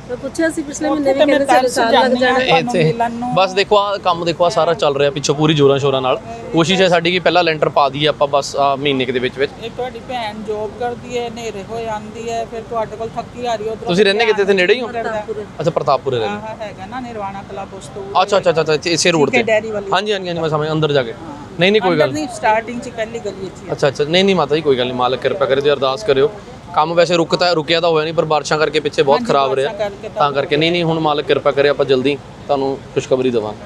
ਮੈਂ ਪੁੱਛਿਆ ਸੀ ਪਿਛਲੇ ਮਹੀਨੇ ਵੀ
ਤੇ ਮੈਂ
ਕਹਿੰਦੇ ਸੀ
ਤਰਸ
ਸਾਲ ਲੱਗ
ਜਾਂਦੀ ਹਾਂ
ਜਾਣਾ।
ਤੁਹਾਨੂੰ
ਇੱਥੇ।
ਮਿਲਣ ਨੂੰ।
ਬਸ ਦੇਖੋ ਆ ਕੰਮ ਦੇਖੋ ਆ ਸਾਰਾ ਚੱਲ ਰਿਹਾ ਪਿੱਛੋਂ ਪੂਰੀ ਜੋਰਾਂ ਸ਼ੋਰਾਂ ਨਾਲ। ਕੋਸ਼ਿਸ਼ ਹੈ ਸਾਡੀ ਕਿ ਪਹਿਲਾਂ ਲੈਂਟਰ ਪਾ ਦਈਏ ਆਪਾਂ ਬਸ ਆ ਮਹੀਨੇ ਕੁ ਦੇ ਵਿੱਚ ਵਿੱਚ।
ਇਹ ਤੁਹਾਡੀ ਭੈਣ ਜੋਬ ਕਰਦੀ ਹੈ ਹਨੇਰੇ ਹੋਏ ਆਂਦੀ ਹੈ ਫਿਰ ਤੁਹਾਡੇ ਕੋਲ ਥੱਕੀ ਆ ਰਹੀ ਉਧਰ
ਤੁਸੀਂ ਰਹਿੰਦੇ ਕਿੱਥੇ ਤੇ ਨੇੜੇ ਹੀ ਹੋ? ਅੱਛਾ ਪ੍ਰਤਾਪਪੁਰੇ ਰਹਿੰਦੇ।
ਆਹ ਹੈਗਾ ਨਾ ਨਿਰਵਾਣਾ ਕਲੱਬ ਉਸ ਤੋਂ
ਅੱਛਾ ਅੱਛਾ ਅੱਛਾ ਇੱਥੇ- ਇਸੇ ਰੋਡ ਤੇ।
ਡੈਰੀ ਵਾਲੀ।
ਹਾਂਜੀ ਹਾਂਜੀ ਹਾਂਜੀ ਮੈਂ ਸਮਝ ਅੰਦਰ ਜਾ ਕੇ। ਨਹੀਂ ਨਹੀਂ ਕੋਈ ਗੱਲ
ਨਹੀਂ ਸਟਾਰਟਿੰਗ ਚ ਪਹਿਲੀ ਗਲੀ ਹੀ ਹੈ।
ਅੱਛਾ ਅੱਛਾ ਨਹੀਂ ਨਹੀਂ ਮਾਤਾ ਜੀ ਕੋਈ ਗੱਲ ਨਹੀਂ ਮਾਲਕ ਕਿਰਪਾ ਕਰੇ ਤੇ ਅਰਦਾਸ ਕਰਿਓ। ਕੰਮ ਵੈਸੇ ਰੁਕਤਾ ਰੁਕਿਆ ਤਾਂ ਹੋਇਆ ਨਹੀਂ ਪਰ ਬਾਰਿਸ਼ਾਂ ਕਰਕੇ ਪਿੱਛੇ ਬਹੁਤ ਖਰਾਬ ਰਿਹਾ। ਤਾਂ ਕਰਕੇ ਨਹੀਂ ਨਹੀਂ ਹੁਣ ਮਾਲਕ ਕਿਰਪਾ ਕਰੇ ਆਪਾਂ ਜਲਦੀ ਤੁਹਾਨੂੰ ਖੁਸ਼ਖਬਰੀ ਦੇਵਾਂਗੇ।